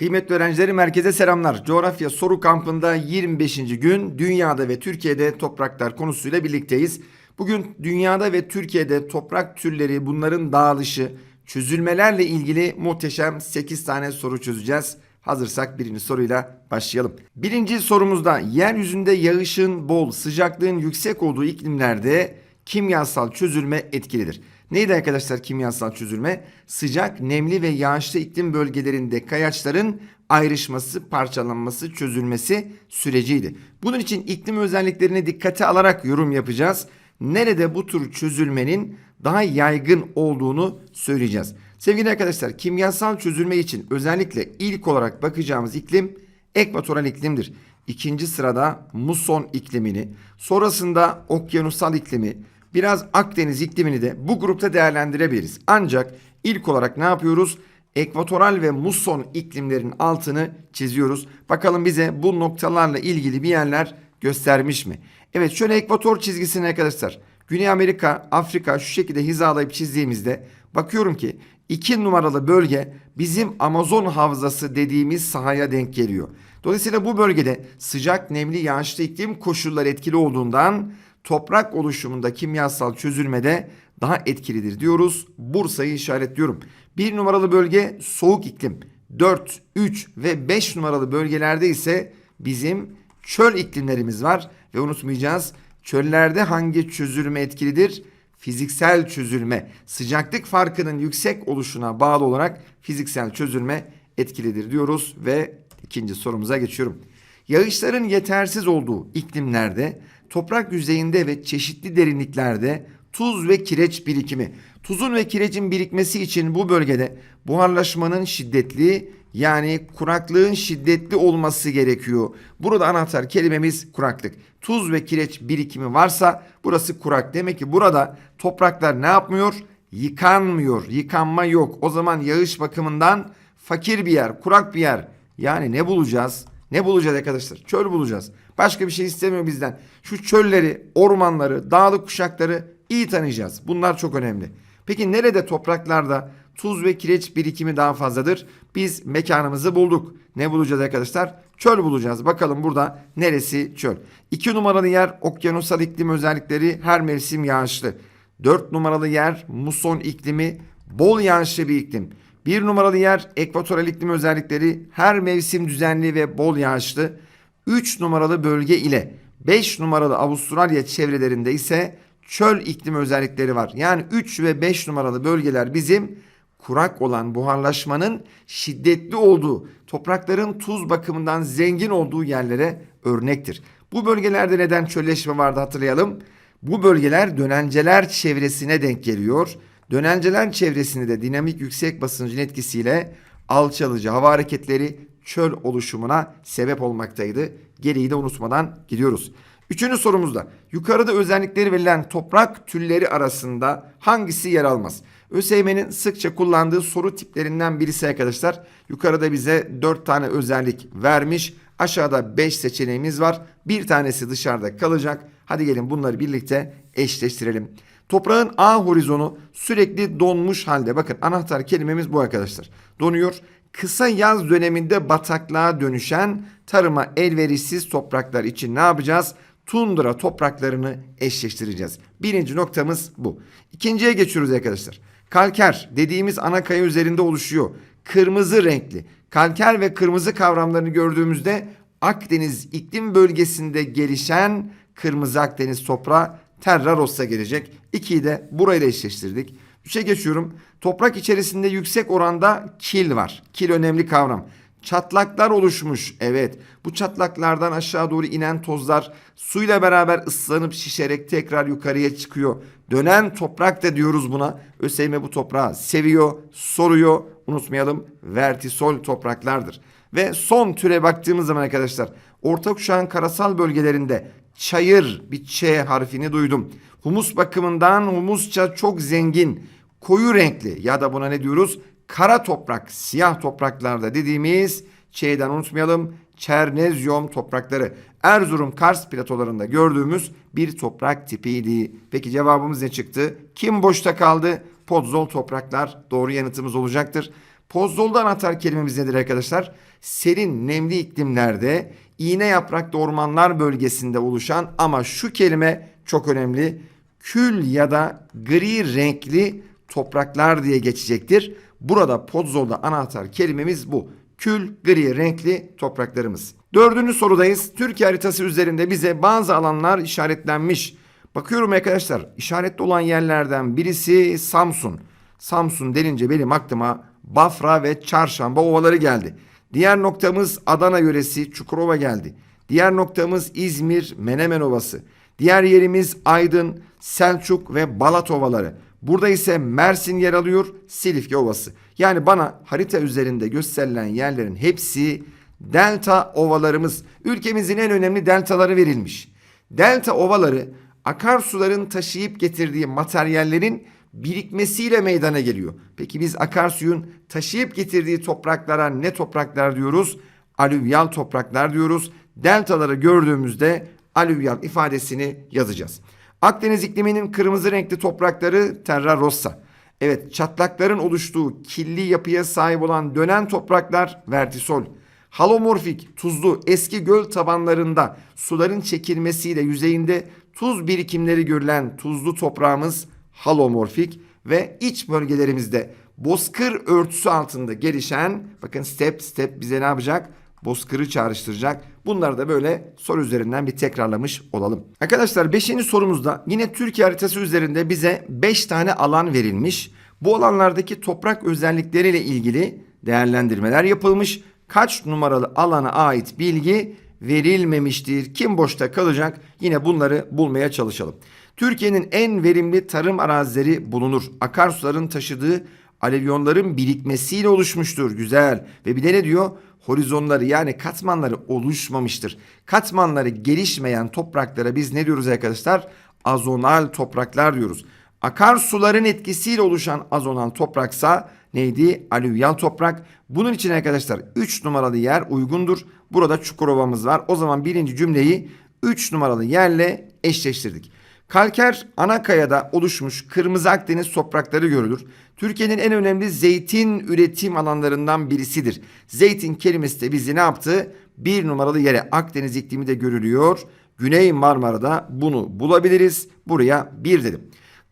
Kıymetli öğrencilerim merkeze selamlar. Coğrafya soru kampında 25. gün dünyada ve Türkiye'de topraklar konusuyla birlikteyiz. Bugün dünyada ve Türkiye'de toprak türleri, bunların dağılışı, çözülmelerle ilgili muhteşem 8 tane soru çözeceğiz. Hazırsak birinci soruyla başlayalım. Birinci sorumuzda yeryüzünde yağışın bol, sıcaklığın yüksek olduğu iklimlerde kimyasal çözülme etkilidir. Neydi arkadaşlar kimyasal çözülme? Sıcak, nemli ve yağışlı iklim bölgelerinde kayaçların ayrışması, parçalanması, çözülmesi süreciydi. Bunun için iklim özelliklerini dikkate alarak yorum yapacağız. Nerede bu tür çözülmenin daha yaygın olduğunu söyleyeceğiz. Sevgili arkadaşlar kimyasal çözülme için özellikle ilk olarak bakacağımız iklim ekvatoral iklimdir. İkinci sırada muson iklimini, sonrasında okyanusal iklimi, biraz Akdeniz iklimini de bu grupta değerlendirebiliriz. Ancak ilk olarak ne yapıyoruz? Ekvatoral ve muson iklimlerin altını çiziyoruz. Bakalım bize bu noktalarla ilgili bir yerler göstermiş mi? Evet şöyle ekvator çizgisini arkadaşlar. Güney Amerika, Afrika şu şekilde hizalayıp çizdiğimizde bakıyorum ki 2 numaralı bölge bizim Amazon havzası dediğimiz sahaya denk geliyor. Dolayısıyla bu bölgede sıcak, nemli, yağışlı iklim koşulları etkili olduğundan toprak oluşumunda kimyasal çözülmede daha etkilidir diyoruz. Bursa'yı işaretliyorum. 1 numaralı bölge soğuk iklim. 4, 3 ve 5 numaralı bölgelerde ise bizim çöl iklimlerimiz var. Ve unutmayacağız çöllerde hangi çözülme etkilidir? Fiziksel çözülme. Sıcaklık farkının yüksek oluşuna bağlı olarak fiziksel çözülme etkilidir diyoruz ve ikinci sorumuza geçiyorum. Yağışların yetersiz olduğu iklimlerde toprak yüzeyinde ve çeşitli derinliklerde tuz ve kireç birikimi. Tuzun ve kirecin birikmesi için bu bölgede buharlaşmanın şiddetli yani kuraklığın şiddetli olması gerekiyor. Burada anahtar kelimemiz kuraklık. Tuz ve kireç birikimi varsa burası kurak. Demek ki burada topraklar ne yapmıyor? Yıkanmıyor. Yıkanma yok. O zaman yağış bakımından fakir bir yer, kurak bir yer. Yani ne bulacağız? Ne bulacağız arkadaşlar? Çöl bulacağız. Başka bir şey istemiyor bizden. Şu çölleri, ormanları, dağlık kuşakları iyi tanıyacağız. Bunlar çok önemli. Peki nerede topraklarda tuz ve kireç birikimi daha fazladır? Biz mekanımızı bulduk. Ne bulacağız arkadaşlar? Çöl bulacağız. Bakalım burada neresi çöl? 2 numaralı yer okyanusal iklim özellikleri her mevsim yağışlı. 4 numaralı yer muson iklimi bol yağışlı bir iklim. 1 numaralı yer ekvatoral iklim özellikleri her mevsim düzenli ve bol yağışlı. 3 numaralı bölge ile 5 numaralı Avustralya çevrelerinde ise çöl iklim özellikleri var. Yani 3 ve 5 numaralı bölgeler bizim kurak olan buharlaşmanın şiddetli olduğu, toprakların tuz bakımından zengin olduğu yerlere örnektir. Bu bölgelerde neden çölleşme vardı hatırlayalım. Bu bölgeler dönenceler çevresine denk geliyor. Dönenceler çevresinde de dinamik yüksek basıncın etkisiyle alçalıcı hava hareketleri çöl oluşumuna sebep olmaktaydı. Geriyi de unutmadan gidiyoruz. Üçüncü sorumuzda yukarıda özellikleri verilen toprak türleri arasında hangisi yer almaz? ÖSYM'nin sıkça kullandığı soru tiplerinden birisi arkadaşlar. Yukarıda bize 4 tane özellik vermiş. Aşağıda 5 seçeneğimiz var. Bir tanesi dışarıda kalacak. Hadi gelin bunları birlikte eşleştirelim. Toprağın A horizonu sürekli donmuş halde. Bakın anahtar kelimemiz bu arkadaşlar. Donuyor. Kısa yaz döneminde bataklığa dönüşen tarıma elverişsiz topraklar için ne yapacağız? Tundra topraklarını eşleştireceğiz. Birinci noktamız bu. İkinciye geçiyoruz arkadaşlar. Kalker dediğimiz ana kaya üzerinde oluşuyor. Kırmızı renkli. Kalker ve kırmızı kavramlarını gördüğümüzde Akdeniz iklim bölgesinde gelişen kırmızı Akdeniz toprağı Terra Rossa gelecek. İkiyi de burayla eşleştirdik. Üçe geçiyorum. Toprak içerisinde yüksek oranda kil var. Kil önemli kavram. Çatlaklar oluşmuş. Evet. Bu çatlaklardan aşağı doğru inen tozlar suyla beraber ıslanıp şişerek tekrar yukarıya çıkıyor. Dönen toprak da diyoruz buna. ÖSYM bu toprağı seviyor, soruyor. Unutmayalım vertisol topraklardır. Ve son türe baktığımız zaman arkadaşlar orta kuşağın karasal bölgelerinde çayır bir Ç harfini duydum. Humus bakımından humusça çok zengin, koyu renkli ya da buna ne diyoruz? Kara toprak, siyah topraklarda dediğimiz Ç'den unutmayalım. Çernezyum toprakları. Erzurum Kars platolarında gördüğümüz bir toprak tipiydi. Peki cevabımız ne çıktı? Kim boşta kaldı? Podzol topraklar doğru yanıtımız olacaktır. Pozzolda anahtar kelimemiz nedir arkadaşlar? Serin, nemli iklimlerde iğne yapraklı ormanlar bölgesinde oluşan ama şu kelime çok önemli. Kül ya da gri renkli topraklar diye geçecektir. Burada Pozzolda anahtar kelimemiz bu. Kül, gri renkli topraklarımız. Dördüncü sorudayız. Türkiye haritası üzerinde bize bazı alanlar işaretlenmiş. Bakıyorum arkadaşlar işaretli olan yerlerden birisi Samsun. Samsun denince benim aklıma Bafra ve Çarşamba ovaları geldi. Diğer noktamız Adana yöresi Çukurova geldi. Diğer noktamız İzmir Menemen Ovası. Diğer yerimiz Aydın, Selçuk ve Balat Ovaları. Burada ise Mersin yer alıyor, Silifke Ovası. Yani bana harita üzerinde gösterilen yerlerin hepsi delta ovalarımız. Ülkemizin en önemli deltaları verilmiş. Delta ovaları akarsuların taşıyıp getirdiği materyallerin birikmesiyle meydana geliyor. Peki biz akarsuyun taşıyıp getirdiği topraklara ne topraklar diyoruz? Alüvyal topraklar diyoruz. Deltaları gördüğümüzde alüvyal ifadesini yazacağız. Akdeniz ikliminin kırmızı renkli toprakları terra rossa. Evet çatlakların oluştuğu killi yapıya sahip olan dönen topraklar vertisol. Halomorfik, tuzlu eski göl tabanlarında suların çekilmesiyle yüzeyinde tuz birikimleri görülen tuzlu toprağımız halomorfik ve iç bölgelerimizde bozkır örtüsü altında gelişen bakın step step bize ne yapacak? Bozkırı çağrıştıracak. Bunları da böyle soru üzerinden bir tekrarlamış olalım. Arkadaşlar 5. sorumuzda yine Türkiye haritası üzerinde bize 5 tane alan verilmiş. Bu alanlardaki toprak özellikleriyle ilgili değerlendirmeler yapılmış. Kaç numaralı alana ait bilgi verilmemiştir? Kim boşta kalacak? Yine bunları bulmaya çalışalım. Türkiye'nin en verimli tarım arazileri bulunur. Akarsuların taşıdığı alevyonların birikmesiyle oluşmuştur. Güzel. Ve bir de ne diyor? Horizonları yani katmanları oluşmamıştır. Katmanları gelişmeyen topraklara biz ne diyoruz arkadaşlar? Azonal topraklar diyoruz. Akarsuların etkisiyle oluşan azonal topraksa neydi? Alüvyal toprak. Bunun için arkadaşlar 3 numaralı yer uygundur. Burada Çukurova'mız var. O zaman birinci cümleyi 3 numaralı yerle eşleştirdik. Kalker ana kayada oluşmuş kırmızı Akdeniz toprakları görülür. Türkiye'nin en önemli zeytin üretim alanlarından birisidir. Zeytin kelimesi de bizi ne yaptı? Bir numaralı yere Akdeniz iklimi de görülüyor. Güney Marmara'da bunu bulabiliriz. Buraya bir dedim.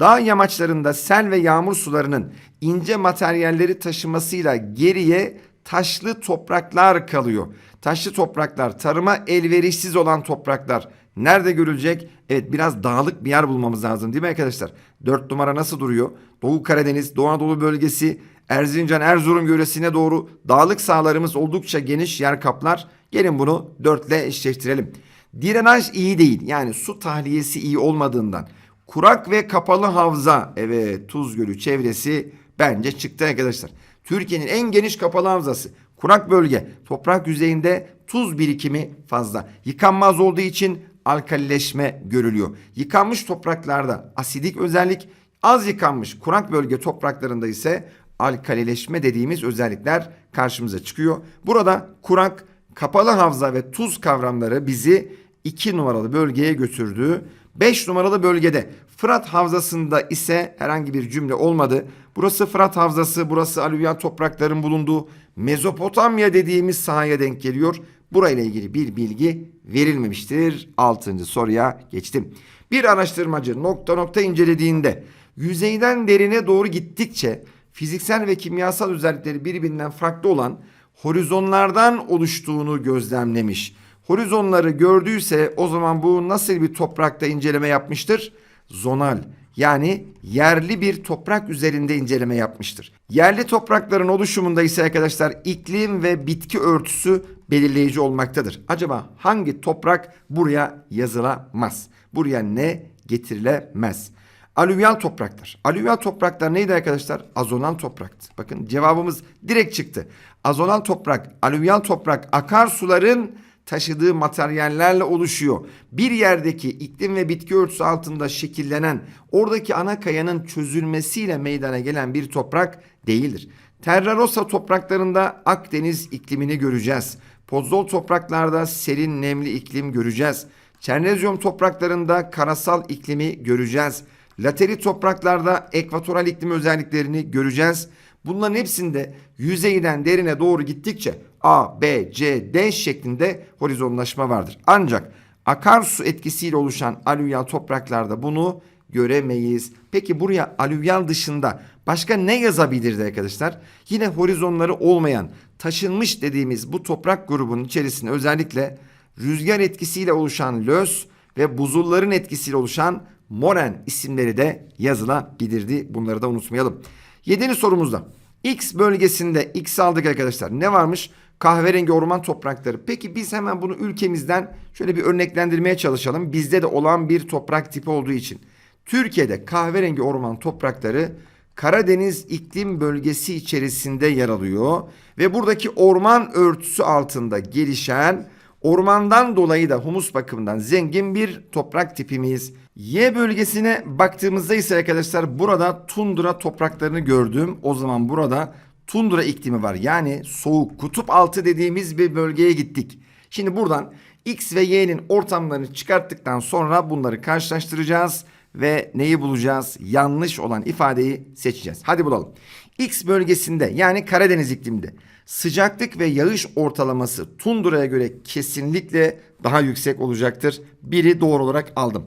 Dağ yamaçlarında sel ve yağmur sularının ince materyalleri taşımasıyla geriye taşlı topraklar kalıyor. Taşlı topraklar tarıma elverişsiz olan topraklar nerede görülecek? Evet biraz dağlık bir yer bulmamız lazım değil mi arkadaşlar? 4 numara nasıl duruyor? Doğu Karadeniz, Doğu Anadolu bölgesi, Erzincan, Erzurum yöresine doğru dağlık sahalarımız oldukça geniş yer kaplar. Gelin bunu 4 ile eşleştirelim. Direnaj iyi değil yani su tahliyesi iyi olmadığından. Kurak ve kapalı havza evet Tuz Gölü çevresi bence çıktı arkadaşlar. Türkiye'nin en geniş kapalı havzası. Kurak bölge. Toprak yüzeyinde tuz birikimi fazla. Yıkanmaz olduğu için alkalileşme görülüyor. Yıkanmış topraklarda asidik özellik, az yıkanmış kurak bölge topraklarında ise alkalileşme dediğimiz özellikler karşımıza çıkıyor. Burada kurak, kapalı havza ve tuz kavramları bizi 2 numaralı bölgeye götürdü. 5 numaralı bölgede Fırat Havzası'nda ise herhangi bir cümle olmadı. Burası Fırat Havzası, burası alüvyal toprakların bulunduğu Mezopotamya dediğimiz sahaya denk geliyor. Burayla ilgili bir bilgi verilmemiştir. 6. soruya geçtim. Bir araştırmacı nokta nokta incelediğinde yüzeyden derine doğru gittikçe fiziksel ve kimyasal özellikleri birbirinden farklı olan horizonlardan oluştuğunu gözlemlemiş. Horizonları gördüyse o zaman bu nasıl bir toprakta inceleme yapmıştır? Zonal yani yerli bir toprak üzerinde inceleme yapmıştır. Yerli toprakların oluşumunda ise arkadaşlar iklim ve bitki örtüsü belirleyici olmaktadır. Acaba hangi toprak buraya yazılamaz? Buraya ne getirilemez? Alüvyal topraklar. Alüvyal topraklar neydi arkadaşlar? Azonal topraktı. Bakın cevabımız direkt çıktı. Azonal toprak, alüvyal toprak akarsuların taşıdığı materyallerle oluşuyor. Bir yerdeki iklim ve bitki örtüsü altında şekillenen oradaki ana kayanın çözülmesiyle meydana gelen bir toprak değildir. Terra Rossa topraklarında Akdeniz iklimini göreceğiz. Pozzol topraklarda serin nemli iklim göreceğiz. Çernezyum topraklarında karasal iklimi göreceğiz. Lateri topraklarda ekvatoral iklim özelliklerini göreceğiz. Bunların hepsinde yüzeyden derine doğru gittikçe A, B, C, D şeklinde horizonlaşma vardır. Ancak akarsu etkisiyle oluşan alüvyal topraklarda bunu göremeyiz. Peki buraya alüvyal dışında başka ne yazabilirdi arkadaşlar? Yine horizonları olmayan taşınmış dediğimiz bu toprak grubunun içerisinde özellikle rüzgar etkisiyle oluşan lös ve buzulların etkisiyle oluşan moren isimleri de yazılabilirdi. Bunları da unutmayalım. Yedinci sorumuzda X bölgesinde X aldık arkadaşlar. Ne varmış? Kahverengi orman toprakları. Peki biz hemen bunu ülkemizden şöyle bir örneklendirmeye çalışalım. Bizde de olan bir toprak tipi olduğu için. Türkiye'de kahverengi orman toprakları Karadeniz iklim bölgesi içerisinde yer alıyor ve buradaki orman örtüsü altında gelişen ormandan dolayı da humus bakımından zengin bir toprak tipimiz. Y bölgesine baktığımızda ise arkadaşlar burada tundra topraklarını gördüm. O zaman burada tundra iklimi var. Yani soğuk kutup altı dediğimiz bir bölgeye gittik. Şimdi buradan X ve Y'nin ortamlarını çıkarttıktan sonra bunları karşılaştıracağız ve neyi bulacağız? Yanlış olan ifadeyi seçeceğiz. Hadi bulalım. X bölgesinde yani Karadeniz ikliminde sıcaklık ve yağış ortalaması tundraya göre kesinlikle daha yüksek olacaktır. Biri doğru olarak aldım.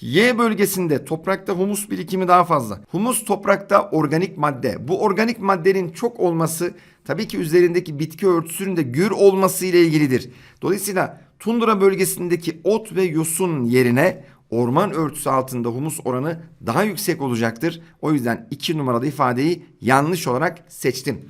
Y bölgesinde toprakta humus birikimi daha fazla. Humus toprakta organik madde. Bu organik maddenin çok olması tabii ki üzerindeki bitki örtüsünün de gür olması ile ilgilidir. Dolayısıyla tundra bölgesindeki ot ve yosun yerine orman örtüsü altında humus oranı daha yüksek olacaktır. O yüzden 2 numaralı ifadeyi yanlış olarak seçtim.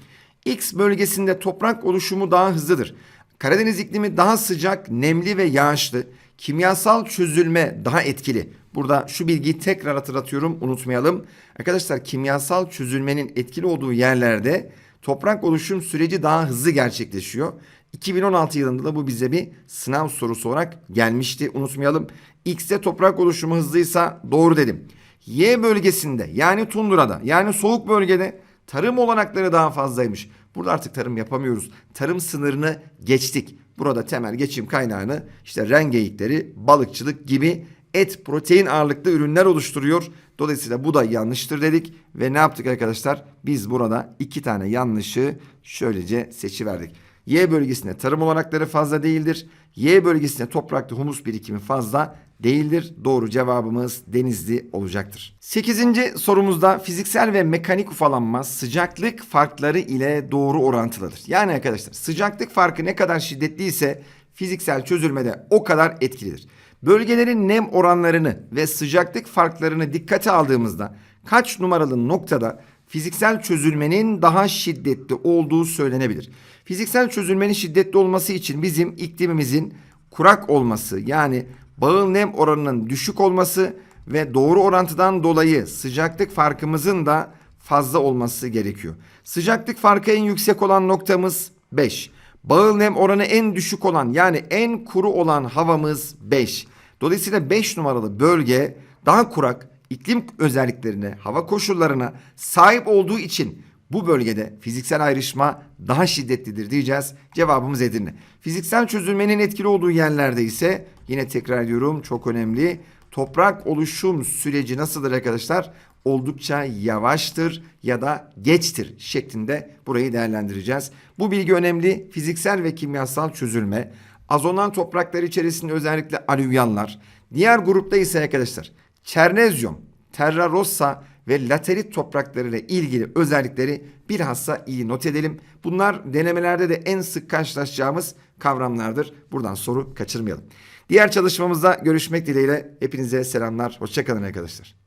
X bölgesinde toprak oluşumu daha hızlıdır. Karadeniz iklimi daha sıcak, nemli ve yağışlı. Kimyasal çözülme daha etkili. Burada şu bilgiyi tekrar hatırlatıyorum unutmayalım. Arkadaşlar kimyasal çözülmenin etkili olduğu yerlerde toprak oluşum süreci daha hızlı gerçekleşiyor. 2016 yılında da bu bize bir sınav sorusu olarak gelmişti unutmayalım. X'te toprak oluşumu hızlıysa doğru dedim. Y bölgesinde yani tundrada yani soğuk bölgede tarım olanakları daha fazlaymış. Burada artık tarım yapamıyoruz. Tarım sınırını geçtik. Burada temel geçim kaynağını işte rengeyikleri, balıkçılık gibi et, protein ağırlıklı ürünler oluşturuyor. Dolayısıyla bu da yanlıştır dedik ve ne yaptık arkadaşlar? Biz burada iki tane yanlışı şöylece seçiverdik. Y bölgesinde tarım olanakları fazla değildir. Y bölgesinde toprakta humus birikimi fazla değildir. Doğru cevabımız Denizli olacaktır. 8. sorumuzda fiziksel ve mekanik ufalanma sıcaklık farkları ile doğru orantılıdır. Yani arkadaşlar sıcaklık farkı ne kadar şiddetliyse fiziksel çözülmede o kadar etkilidir. Bölgelerin nem oranlarını ve sıcaklık farklarını dikkate aldığımızda kaç numaralı noktada fiziksel çözülmenin daha şiddetli olduğu söylenebilir. Fiziksel çözülmenin şiddetli olması için bizim iklimimizin kurak olması yani bağıl nem oranının düşük olması ve doğru orantıdan dolayı sıcaklık farkımızın da fazla olması gerekiyor. Sıcaklık farkı en yüksek olan noktamız 5. Bağıl nem oranı en düşük olan yani en kuru olan havamız 5. Dolayısıyla 5 numaralı bölge daha kurak, iklim özelliklerine, hava koşullarına sahip olduğu için bu bölgede fiziksel ayrışma daha şiddetlidir diyeceğiz. Cevabımız Edirne. Fiziksel çözülmenin etkili olduğu yerlerde ise yine tekrar ediyorum çok önemli. Toprak oluşum süreci nasıldır arkadaşlar? Oldukça yavaştır ya da geçtir şeklinde burayı değerlendireceğiz. Bu bilgi önemli. Fiziksel ve kimyasal çözülme, azonan topraklar içerisinde özellikle alüvyallar. Diğer grupta ise arkadaşlar Çernezyum, Terra Rossa ve laterit topraklarıyla ilgili özellikleri bilhassa iyi not edelim. Bunlar denemelerde de en sık karşılaşacağımız kavramlardır. Buradan soru kaçırmayalım. Diğer çalışmamızda görüşmek dileğiyle hepinize selamlar. Hoşçakalın arkadaşlar.